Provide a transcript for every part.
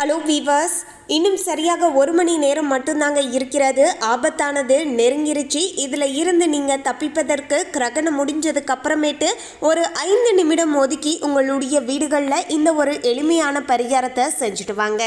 Hello viewers இன்னும் சரியாக ஒரு மணி நேரம் மட்டும்தாங்க இருக்கிறது. ஆபத்தானது நெருங்கிருச்சு. இதில் இருந்து நீங்கள் தப்பிப்பதற்கு கிரகணம் முடிஞ்சதுக்கு அப்புறமேட்டு ஒரு ஐந்து நிமிடம் ஒதுக்கி உங்களுடைய வீடுகளில் இந்த ஒரு எளிமையான பரிகாரத்தை செஞ்சுட்டு வாங்க.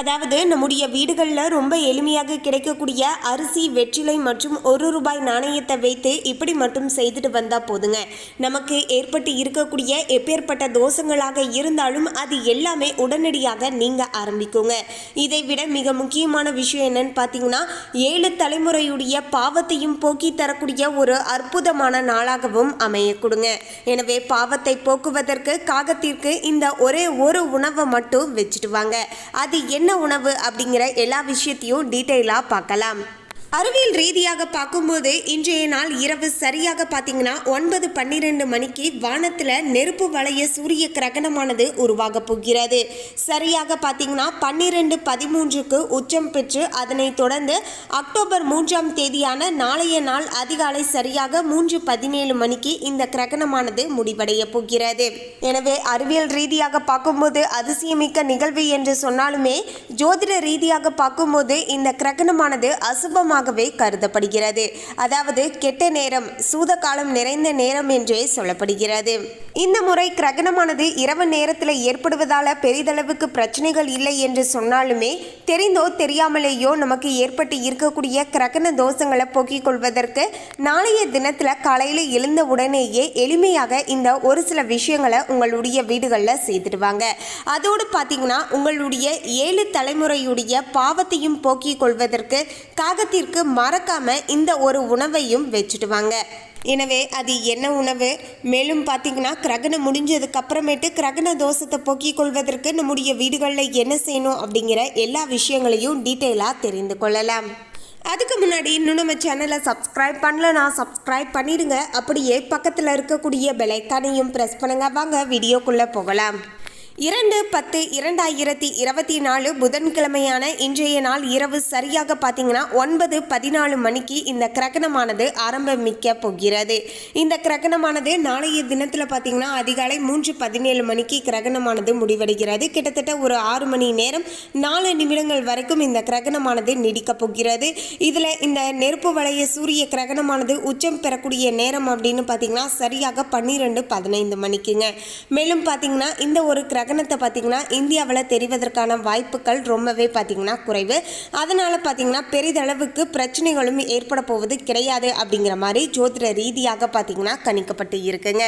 அதாவது நம்முடைய வீடுகளில் ரொம்ப எளிமையாக கிடைக்கக்கூடிய அரிசி வெற்றிலை மற்றும் ஒரு ரூபாய் நாணயத்தை வைத்து இப்படி மட்டும் செய்துட்டு வந்தால் போதுங்க. நமக்கு ஏற்பட்டு இருக்கக்கூடிய எப்பேற்பட்ட தோஷங்களாக இருந்தாலும் அது எல்லாமே உடனடியாக நீங்க ஆரம்பிக்குங்க. இதை விட மிக முக்கியமான விஷயம் என்னன்னு பார்த்தீங்கன்னா ஏழு தலைமுறையுடைய பாவத்தையும் போக்கி தரக்கூடிய ஒரு அற்புதமான நாளாகவும் அமைய கொடுங்க. எனவே பாவத்தை போக்குவதற்கு காகத்திற்கு இந்த ஒரே ஒரு உணவை மட்டும் வச்சுட்டு வாங்க. அது என்ன என்ன உணவு அப்படிங்கிற எல்லா விஷயத்தையும் டீட்டெயிலாக பார்க்கலாம். அறிவியல் ரீதியாக பார்க்கும்போது இன்றைய நாள் இரவு சரியாக பார்த்தீங்கன்னா ஒன்பது பன்னிரெண்டு மணிக்கு வானத்தில் நெருப்பு வளைய சூரிய கிரகணமானது உருவாக போகிறது. சரியாக பார்த்தீங்கன்னா பன்னிரெண்டு பதிமூன்றுக்கு உச்சம் பெற்று அதனைத் தொடர்ந்து அக்டோபர் மூன்றாம் தேதியான நாளைய நாள் அதிகாலை சரியாக மூன்று பதினேழு மணிக்கு இந்த கிரகணமானது முடிவடைய போகிறது. எனவே அறிவியல் ரீதியாக பார்க்கும்போது அதிசயமிக்க நிகழ்வு என்று சொன்னாலுமே ஜோதிட ரீதியாக பார்க்கும்போது இந்த கிரகணமானது அசுபமாகவே கருதப்படுகிறது. அதாவது கெட்ட நேரம் சூத காலம் நிறைந்த நேரம் என்றே சொல்லப்படுகிறது. இந்த முறை கிரகணமானது இரவு நேரத்தில் ஏற்படுவதால் பெரிதளவுக்கு பிரச்சனைகள் இல்லை என்று சொன்னாலுமே தெரிந்தோ தெரியாமலேயோ நமக்கு ஏற்பட்டு இருக்கக்கூடிய கிரகண தோஷங்களை போக்கிக் கொள்வதற்கு நாளைய தினத்தில் காலையில் எழுந்த உடனேயே எளிமையாக இந்த ஒரு சில விஷயங்களை உங்களுடைய வீடுகளில் செய்துடுவாங்க. அதோடு பார்த்தீங்கன்னா உங்களுடைய ஏழு தலைமுறையுடைய பாவத்தையும் போக்கிக் கொள்வதற்கு காகத்திற்கு மறக்காமல் இந்த ஒரு உணவையும் வச்சுடுவாங்க. எனவே அது என்ன உணவு? மேலும் பார்த்தீங்கன்னா கிரகணம் முடிஞ்சதுக்கு அப்புறமேட்டு கிரகண தோஷத்தை போக்கிக் கொள்வதற்கு நம்முடைய வீடுகளில் என்ன செய்யணும் அப்படிங்கிற எல்லா விஷயங்களையும் டீட்டெயிலாக தெரிந்து கொள்ளலாம். அதுக்கு முன்னாடி இன்னும் நம்ம சேனலை சப்ஸ்கிரைப் பண்ணலனா சப்ஸ்கிரைப் பண்ணிடுங்க. அப்படியே பக்கத்தில் இருக்கக்கூடிய பெலைக்கானையும் ப்ரெஸ் பண்ணுங்க. வாங்க வீடியோக்குள்ளே போகலாம். இரண்டு பத்து இரண்டாயிரத்தி இருபத்தி நாலு புதன்கிழமையான இன்றைய நாள் இரவு சரியாக பார்த்தீங்கன்னா ஒன்பது பதினாலு மணிக்கு இந்த கிரகணமானது ஆரம்பமிக்க போகிறது. இந்த கிரகணமானது நாளைய தினத்தில் பார்த்தீங்கன்னா அதிகாலை மூன்று பதினேழு மணிக்கு கிரகணமானது முடிவடைகிறது. கிட்டத்தட்ட ஒரு ஆறு மணி நேரம் நாலு நிமிடங்கள் வரைக்கும் இந்த கிரகணமானது நீடிக்கப் போகிறது. இதில் இந்த நெருப்பு வளைய சூரிய கிரகணமானது உச்சம் பெறக்கூடிய நேரம் அப்படின்னு பார்த்தீங்கன்னா சரியாக பன்னிரெண்டு பதினைந்து மணிக்குங்க. மேலும் பார்த்தீங்கன்னா இந்த ஒரு கிரகணத்தை பார்த்தீங்கன்னா இந்தியாவில் தெரிவதற்கான வாய்ப்புகள் ரொம்பவே பார்த்தீங்கன்னா குறைவு. அதனால் பார்த்தீங்கன்னா பெரிதளவுக்கு பிரச்சனைகளும் ஏற்பட போவது கிடையாது அப்படிங்கிற மாதிரி ஜோதிட ரீதியாக பார்த்தீங்கன்னா கணிக்கப்பட்டு இருக்குங்க.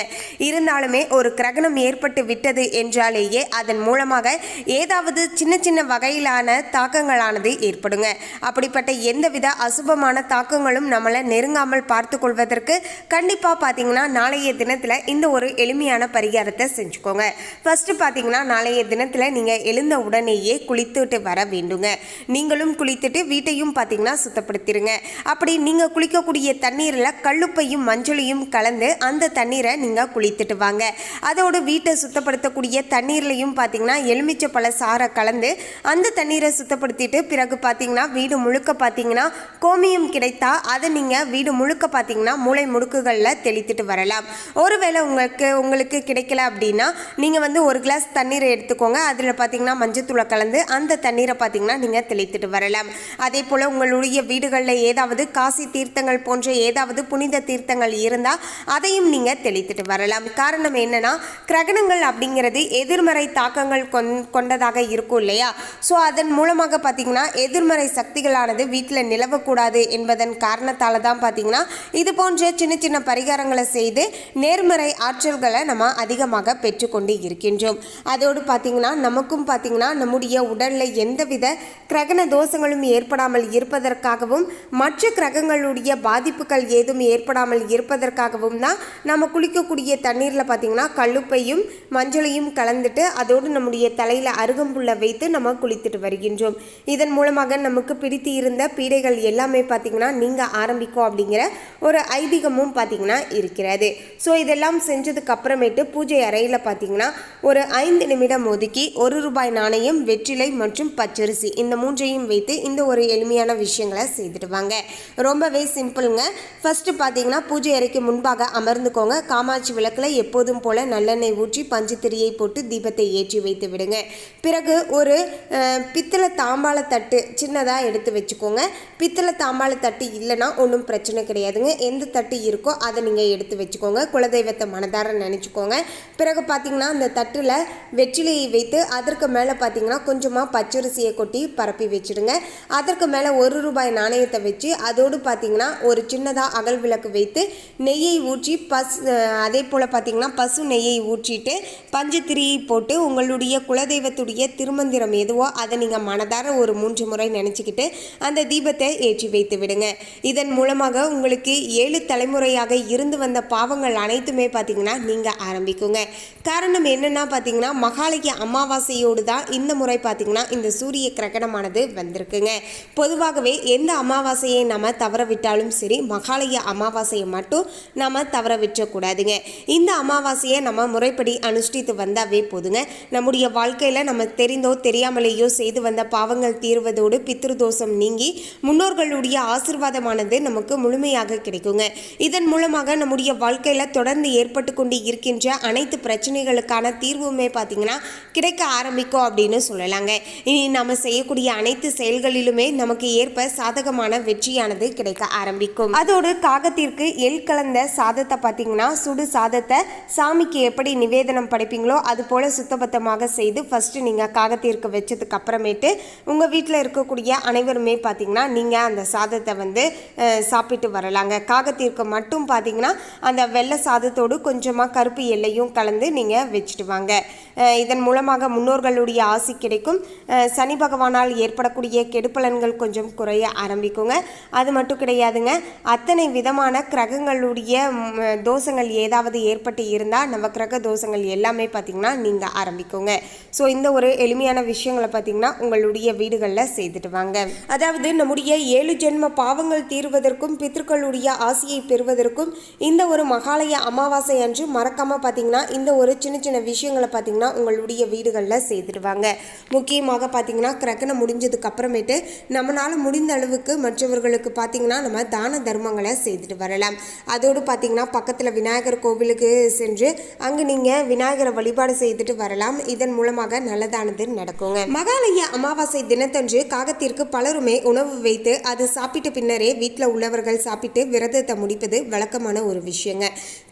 இருந்தாலுமே ஒரு கிரகணம் ஏற்பட்டு விட்டது என்றாலேயே அதன் மூலமாக ஏதாவது சின்ன சின்ன வகையிலான தாக்கங்களானது ஏற்படுங்க. அப்படிப்பட்ட எந்தவித அசுபமான தாக்கங்களும் நம்மளை நெருங்காமல் பார்த்து கொள்வதற்கு கண்டிப்பாக பார்த்தீங்கன்னா நாளைய தினத்தில் இந்த ஒரு எளிமையான பரிகாரத்தை செஞ்சுக்கோங்க. ஃபஸ்ட்டு பார்த்தீங்கன்னா நாளைய தினத்தில் நீங்கள் எழுந்த உடனேயே குளித்துட்டு வர வேண்டுங்க. நீங்களும் குளித்துட்டு வீட்டையும் பார்த்தீங்கன்னா சுத்தப்படுத்திடுங்க அப்படி நீங்கள் குளிக்கக்கூடிய தண்ணீரில் கல்லுப்பையும் மஞ்சளையும் கலந்து அந்த தண்ணீரை நீங்கள் குளித்துட்டு வாங்க. அதோடு வீட்டை சுத்தப்படுத்தக்கூடிய தண்ணீர்லையும் பார்த்தீங்கன்னா எலுமிச்சை பழ கலந்து அந்த தண்ணீரை சுத்தப்படுத்திட்டு பிறகு பார்த்தீங்கன்னா வீடு முழுக்க பார்த்தீங்கன்னா கோமியம் கிடைத்தா அதை நீங்கள் வீடு முழுக்க பார்த்தீங்கன்னா மூளை முடுக்குகளில் தெளித்துட்டு வரலாம். ஒருவேளை உங்களுக்கு உங்களுக்கு கிடைக்கல அப்படின்னா நீங்கள் வந்து ஒரு கிளாஸ் தண்ணீரை எடுத்துக்கோங்க. அதில் பார்த்தீங்கன்னா மஞ்சத்தூளை கலந்து அந்த தண்ணீரை பார்த்தீங்கன்னா நீங்கள் தெளித்துட்டு வரலாம். அதே போல் உங்களுடைய வீடுகளில் ஏதாவது காசி தீர்த்தங்கள் போன்ற ஏதாவது புனித தீர்த்தங்கள் இருந்தால் அதையும் நீங்கள் தெளித்துட்டு வரலாம். காரணம் என்னென்னா கிரகணங்கள் அப்படிங்கிறது எதிர்மறை தாக்கங்கள் கொண் கொண்டதாக இருக்கும் இல்லையா? ஸோ அதன் மூலமாக பார்த்தீங்கன்னா எதிர்மறை சக்திகளானது வீட்டில் நிலவக்கூடாது என்பதன் காரணத்தால் தான் பார்த்தீங்கன்னா இது போன்ற சின்ன சின்ன பரிகாரங்களை செய்து நேர்மறை ஆற்றல்களை நம்ம அதிகமாக பெற்றுக்கொண்டு இருக்கின்றோம். அதோடு பார்த்தீங்கன்னா நமக்கும் பார்த்தீங்கன்னா நம்முடைய உடலில் எந்தவித கிரகண தோஷங்களும் ஏற்படாமல் இருப்பதற்காகவும் மற்ற கிரகங்களுடைய பாதிப்புகள் ஏதும் ஏற்படாமல் இருப்பதற்காகவும் தான் நம்ம குளிக்கக்கூடிய தண்ணீரில் பார்த்தீங்கன்னா கழுப்பையும் மஞ்சளையும் கலந்துட்டு அதோடு நம்முடைய தலையில் அருகம்புல்லை வைத்து நம்ம குளித்துட்டு வருகின்றோம். இதன் மூலமாக நமக்கு பிடித்து இருந்த பீடைகள் எல்லாமே பார்த்தீங்கன்னா நீங்கள் ஆரம்பிக்கும் அப்படிங்கிற ஒரு ஐதீகமும் பார்த்தீங்கன்னா இருக்கிறது. ஸோ இதெல்லாம் செஞ்சதுக்கு அப்புறமேட்டு பூஜை அறையில் பார்த்தீங்கன்னா ஒரு ஐந்து ஐந்து நிமிடம் ஒதுக்கி ஒரு ரூபாய் நாணயம் வெற்றிலை மற்றும் பச்சரிசி இந்த மூன்றையும் வைத்து இந்த ஒரு எளிமையான விஷயங்களை செய்துடுவாங்க ரொம்பவே சிம்பிளுங்க. ஃபர்ஸ்ட் பார்த்தீங்கன்னா பூஜை அறைக்கு முன்பாக அமர்ந்துக்கோங்க. காமாட்சி விளக்கில் எப்போதும் போல நல்லெண்ணெய் ஊற்றி பஞ்சுத்திரியை போட்டு தீபத்தை ஏற்றி வைத்து விடுங்க. பிறகு ஒரு பித்தளை தாம்பாள தட்டு சின்னதாக எடுத்து வச்சுக்கோங்க. பித்தளை தாம்பாள தட்டு இல்லைன்னா ஒன்றும் பிரச்சனை கிடையாதுங்க. எந்த தட்டு இருக்கோ அதை நீங்கள் எடுத்து வச்சுக்கோங்க. குலதெய்வத்தை மனதார நினச்சிக்கோங்க. பிறகு பார்த்தீங்கன்னா அந்த தட்டில் வெற்றிலையை வைத்து அதற்கு மேலே பார்த்தீங்கன்னா கொஞ்சமாக பச்சரிசியை கொட்டி பரப்பி வச்சுடுங்க. அதற்கு மேலே ஒரு ரூபாய் நாணயத்தை வச்சு அதோடு பார்த்தீங்கன்னா ஒரு சின்னதாக அகல் விளக்கு வைத்து நெய்யை ஊற்றி பசு அதே போல் பார்த்தீங்கன்னா பசு நெய்யை ஊற்றிட்டு பஞ்சு திரியை போட்டு உங்களுடைய குலதெய்வத்துடைய திருமந்திரம் எதுவோ அதை நீங்கள் மனதார ஒரு மூன்று முறை நினச்சிக்கிட்டு அந்த தீபத்தை ஏற்றி வைத்து விடுங்க. இதன் மூலமாக உங்களுக்கு ஏழு தலைமுறையாக இருந்து வந்த பாவங்கள் அனைத்துமே பார்த்தீங்கன்னா நீங்கள் ஆரம்பிக்குங்க. காரணம் என்னன்னா பார்த்தீங்கன்னா மகாலய அமாவாசையோடு தான் இந்த முறை பார்த்திங்கன்னா இந்த சூரிய கிரகணமானது வந்திருக்குங்க. பொதுவாகவே எந்த அமாவாசையை நம்ம தவற விட்டாலும் சரி மகாலய அமாவாசையை மட்டும் நம்ம தவற விட்டக்கூடாதுங்க இந்த அமாவாசையை நம்ம முறைப்படி அனுஷ்டித்து வந்தாவே போதுங்க. நம்முடைய வாழ்க்கையில் நம்ம தெரிந்தோ தெரியாமலேயோ செய்து வந்த பாவங்கள் தீர்வதோடு பித்ருதோஷம் நீங்கி முன்னோர்களுடைய ஆசிர்வாதமானது நமக்கு முழுமையாக கிடைக்குங்க. இதன் மூலமாக நம்முடைய வாழ்க்கையில் தொடர்ந்து ஏற்பட்டு கொண்டு இருக்கின்ற அனைத்து பிரச்சனைகளுக்கான தீர்வுமே பார்த்தீங்கன்னா கிடைக்க ஆரம்பிக்கும் அப்படின்னு சொல்லலாங்க. இனி நம்ம செய்யக்கூடிய அனைத்து செயல்களிலுமே நமக்கு ஏற்ப சாதகமான வெற்றியானது கிடைக்க ஆரம்பிக்கும். அதோடு காகத்திற்கு எள் கலந்த சாதத்தை பார்த்தீங்கன்னா சுடு சாதத்தை சாமிக்கு எப்படி நிவேதனம் படைப்பீங்களோ அது போல சுத்தபத்தமாக செய்து ஃபர்ஸ்ட் நீங்கள் காகத்திற்கு வச்சதுக்கு அப்புறமேட்டு உங்கள் வீட்டில் இருக்கக்கூடிய அனைவருமே பார்த்தீங்கன்னா நீங்கள் அந்த சாதத்தை வந்து சாப்பிட்டு வரலாங்க. காகத்திற்கு மட்டும் பார்த்தீங்கன்னா அந்த வெள்ளை சாதத்தோடு கொஞ்சமாக கருப்பு எல்லையும் கலந்து நீங்கள் வச்சுட்டு வாங்க. இதன் மூலமாக முன்னோர்களுடைய ஆசி கிடைக்கும். சனி பகவானால் ஏற்படக்கூடிய கெடுப்பலன்கள் கொஞ்சம் குறைய ஆரம்பிக்குங்க. அது மட்டும் கிடையாதுங்க. அத்தனை விதமான கிரகங்களுடைய தோஷங்கள் ஏதாவது ஏற்பட்டு இருந்தால் நம்ம கிரக தோஷங்கள் எல்லாமே பார்த்தீங்கன்னா நீங்கள் ஆரம்பிக்குங்க. ஸோ இந்த ஒரு எளிமையான விஷயங்களை பார்த்திங்கன்னா உங்களுடைய வீடுகளில் செய்துட்டு வாங்க. அதாவது நம்முடைய ஏழு ஜென்ம பாவங்கள் தீர்வதற்கும் பித்ருக்களுடைய ஆசியை பெறுவதற்கும் இந்த ஒரு மகாலய அமாவாசை அன்று மறக்காமல் பார்த்தீங்கன்னா இந்த ஒரு சின்ன சின்ன விஷயங்களை பார்த்தீங்கன்னா உங்களுடைய வீடுகளில் செய்துடுவாங்க முக்கியமாக பார்த்தீங்கன்னா கிரகணம் முடிஞ்சதுக்கு அப்புறமேட்டு நம்மளால முடிந்த அளவுக்கு மற்றவர்களுக்கு பார்த்தீங்கன்னா நம்ம தான தர்மங்களை செய்துட்டு வரலாம். அதோடு பார்த்தீங்கன்னா பக்கத்தில் விநாயகர் கோவிலுக்கு சென்று அங்கு நீங்கள் விநாயகரை வழிபாடு செய்துட்டு வரலாம். இதன் மூலமாக நல்லதானது நடக்குங்க. மகாலய அமாவாசை தினத்தன்று காகத்திற்கு பலருமே உணவு வைத்து அது சாப்பிட்ட பின்னரே வீட்டில் உள்ளவர்கள் சாப்பிட்டு விரதத்தை முடிப்பது வழக்கமான ஒரு விஷயங்க.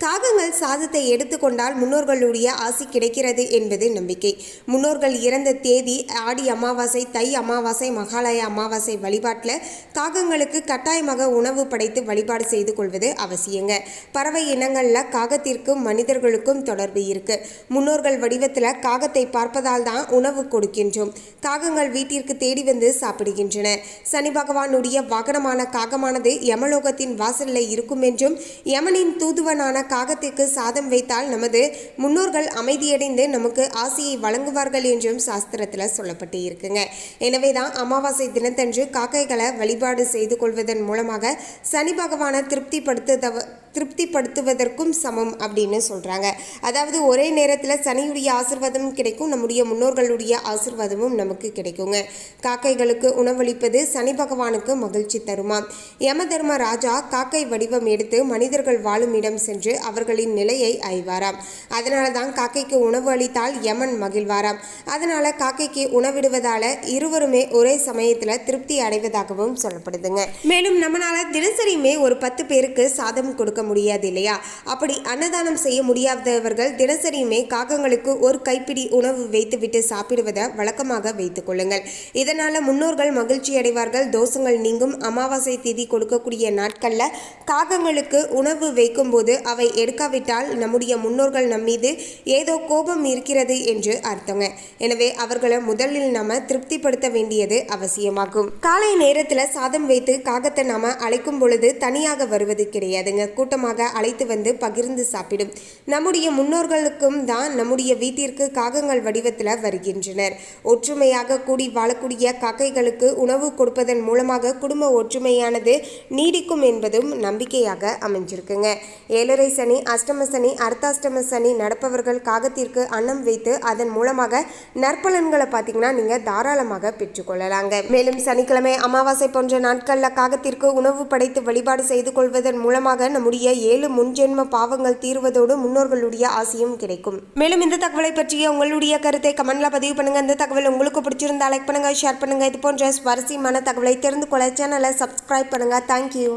காகங்கள் சாதத்தை எடுத்துக்கொண்டால் முன்னோர்களுடைய ஆசி கிடைக்கிறது என்பது நம்பிக்கை. முன்னோர்கள் இறந்த தேதி ஆடி அமாவாசை தை அமாவாசை மகாலய அமாவாசை வழிபாட்டில் காகங்களுக்கு கட்டாயமாக உணவு படைத்து வழிபாடு செய்து கொள்வது அவசியங்க. பறவை இனங்களில் காகத்திற்கும் மனிதர்களுக்கும் தொடர்பு இருக்கு. முன்னோர்கள் வடிவத்தில் காகத்தை பார்ப்பதால் தான் உணவு கொடுக்கின்றோம். காகங்கள் வீட்டிற்கு தேடி வந்து சாப்பிடுகின்றன. சனி பகவானுடைய வாகனமான காகமானது யமலோகத்தின் வாசலில் இருக்கும் என்றும் யமனின் தூதுவனான காகத்திற்கு சாதம் வைத்தால் நமது முன்னோர்கள் அமைதியடைந்து நமக்கு ஆசையை வழங்குவார்கள் என்றும் சாஸ்திரத்தில் சொல்லப்பட்டு இருக்குங்க எனவே தான் அமாவாசை தினத்தன்று காக்கைகளை வழிபாடு செய்து கொள்வதன் மூலமாக சனி பகவானை திருப்திப்படுத்துதவ திருப்திப்படுத்துவதற்கும் சமம் அப்படின்னு சொல்கிறாங்க அதாவது ஒரே நேரத்தில் சனியுடைய ஆசிர்வாதம் கிடைக்கும் நம்முடைய முன்னோர்களுடைய ஆசிர்வாதமும் நமக்கு கிடைக்குங்க. காக்கைகளுக்கு உணவளிப்பது சனி பகவானுக்கு மகிழ்ச்சி தருமாம் யம தர்ம ராஜா காக்கை வடிவம் எடுத்து மனிதர்கள் வாழும் இடம் சென்று அவர்களின் நிலையை ஆய்வாராம் அதனால தான் காக்கைக்கு உணவு அளித்தால் யமன் மகிழ்வாராம். அதனால காக்கைக்கு உணவிடுவதால இருவருமே ஒரே சமயத்தில் திருப்தி அடைவதாகவும் சொல்லப்படுதுங்க. மேலும் நம்மளால தினசரியுமே ஒரு பத்து பேருக்கு சாதம் கொடுக்க முடியாது இல்லையா அப்படி அன்னதானம் செய்ய முடியாதவர்கள் தினசரியுமே காகங்களுக்கு ஒரு கைப்பிடி உணவு வைத்துவிட்டு சாப்பிடுவதை வழக்கமாக வைத்துக் கொள்ளுங்கள். இதனால முன்னோர்கள் மகிழ்ச்சி அடைவார்கள் தோஷங்கள் நீங்கும். அமாவாசை திதி கொடுக்கக்கூடிய நாட்களில் காகங்களுக்கு உணவு வைக்கும்போது அவை எடுக்காவிட்டால் நம்முடைய முன்னோர்கள் நம்மீது ஏதோ கோபம் இருக்கிறது என்று அர்த்தங்க. எனவே அவர்களை முதலில் நாம திருப்திப்படுத்த வேண்டியது அவசியமாகும். காலை நேரத்தில் சாதம் வைத்து காகத்தை நாம அழைக்கும் பொழுது தனியாக வருவது கிடையாதுங்க. கூட்ட கூட்டமாக அழைத்து வந்து பகிர்ந்து சாப்பிடும். நம்முடைய முன்னோர்களுக்கும் தான் நம்முடைய வீட்டிற்கு காகங்கள் வடிவத்தில் வருகின்றனர். ஒற்றுமையாக கூடி வாழக்கூடிய காக்கைகளுக்கு உணவு கொடுப்பதன் மூலமாக குடும்ப ஒற்றுமையானது நீடிக்கும் என்பதும் நம்பிக்கையாக அமைஞ்சிருக்குங்க. ஏழரை சனி அஷ்டம சனி அர்த்தாஷ்டம சனி நடப்பவர்கள் காகத்திற்கு அன்னம் வைத்து அதன் மூலமாக நற்பலன்களை பார்த்தீங்கன்னா நீங்கள் தாராளமாக பெற்றுக்கொள்ளலாங்க மேலும் சனிக்கிழமை அமாவாசை போன்ற நாட்களில் காகத்திற்கு உணவு படைத்து வழிபாடு செய்து கொள்வதன் மூலமாக நம்முடைய ஏழு முன்ஜென்ம பாவங்கள் தீர்வதோடு முன்னோர்களுடைய ஆசையும் கிடைக்கும். மேலும் இந்த தகவலை பற்றிய உங்களுடைய கருத்தை கமெண்ட்ல பதிவு பண்ணுங்க. இந்த தகவல் உங்களுக்கு பிடிச்சிருந்தா லைக் பண்ணுங்க ஷேர் பண்ணுங்க. இது போன்ற சுவாரஸ்யமான தகவலை தெரிந்து கொள்ள சேனலை சப்ஸ்கிரைப் பண்ணுங்க. தேங்க்யூ